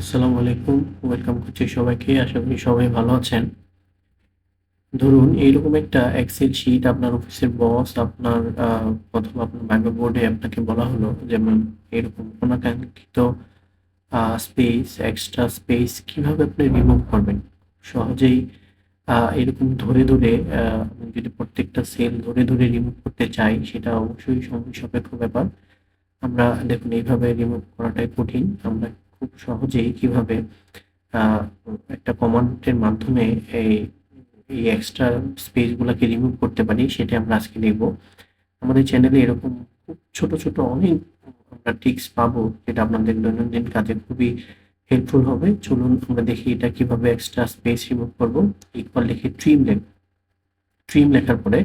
আসসালামু আলাইকুম, ওয়েলকাম করছি সবাইকে, আশা করি সবাই ভালো আছেন। ধরুন, এইরকম একটা এক্সেল শিট আপনার অফিসের বস আপনার অথবা আপনার মাইক্রো বোর্ডে আপনাকে বলা হলো, যেমন এরকম অনাকাঙ্ক্ষিত স্পেস এক্সট্রা স্পেস কীভাবে আপনি রিমুভ করবেন? সহজেই এরকম ধরে ধরে যদি প্রত্যেকটা সেল ধরে ধরে রিমুভ করতে চাই, সেটা অবশ্যই সময় সাপেক্ষ ব্যাপার। আমরা দেখুন, এইভাবে রিমুভ করাটাই কঠিন। আমরা সহজেই কীভাবে একটা কমান্ডের মাধ্যমে এই এই এক্সট্রা স্পেসগুলোকে রিমুভ করতে পারি সেটা আমরা আজকে দেখব। আমাদের চ্যানেলে এরকম খুব ছোট ছোট অনেক আমরা টিক্স পাবো, যেটা আপনাদের দৈনন্দিন কাজে খুবই হেল্পফুল হবে। চলুন আমরা দেখি এটা কীভাবে এক্সট্রা স্পেস রিমুভ করব। ইকুয়াল লিখে ট্রিম লিখব ট্রিম লেখার পরে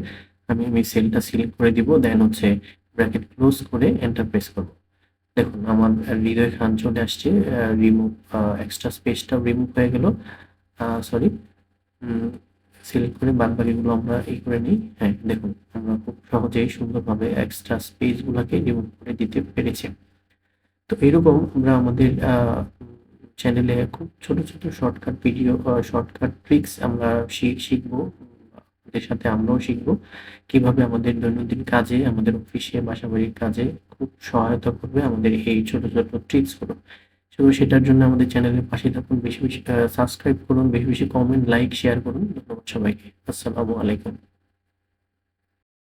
আমি আমি সেলটা সিলেক্ট করে দিব দেন হচ্ছে ব্র্যাকেট ক্লোজ করে এন্টার প্রেস করব। দেখুন, আমার হৃদয় খান চলে আসছে রিমুভ এক্সট্রা স্পেসটাও রিমুভ হয়ে গেল। সরি সিলেক্ট করে বাদ বাকিগুলো আমরা এই করে নিই। হ্যাঁ দেখুন, আমরা খুব সহজেই সুন্দরভাবে এক্সট্রা স্পেসগুলোকে রিমুভ করে দিতে পেরেছি। তো এরকম আমরা আমাদের চ্যানেলে খুব ছোট ছোট শর্টকাট ভিডিও শর্টকাট ট্রিক্স আমরা শিখব। আমাদের সাথে আমরাও শিখব কীভাবে আমাদের দৈনন্দিন কাজে, আমাদের অফিসে বাসাবাড়ির কাজে খুব সহায়তা করবে আমাদের এই ছোট ছোট ট্রিপসগুলো। তো সেটার জন্য আমাদের চ্যানেলের পাশে থাকুন, বেশি বেশি সাবস্ক্রাইব করুন, বেশি বেশি কমেন্ট লাইক শেয়ার করুন। ধন্যবাদ সবাইকে। আসসালামু আলাইকুম।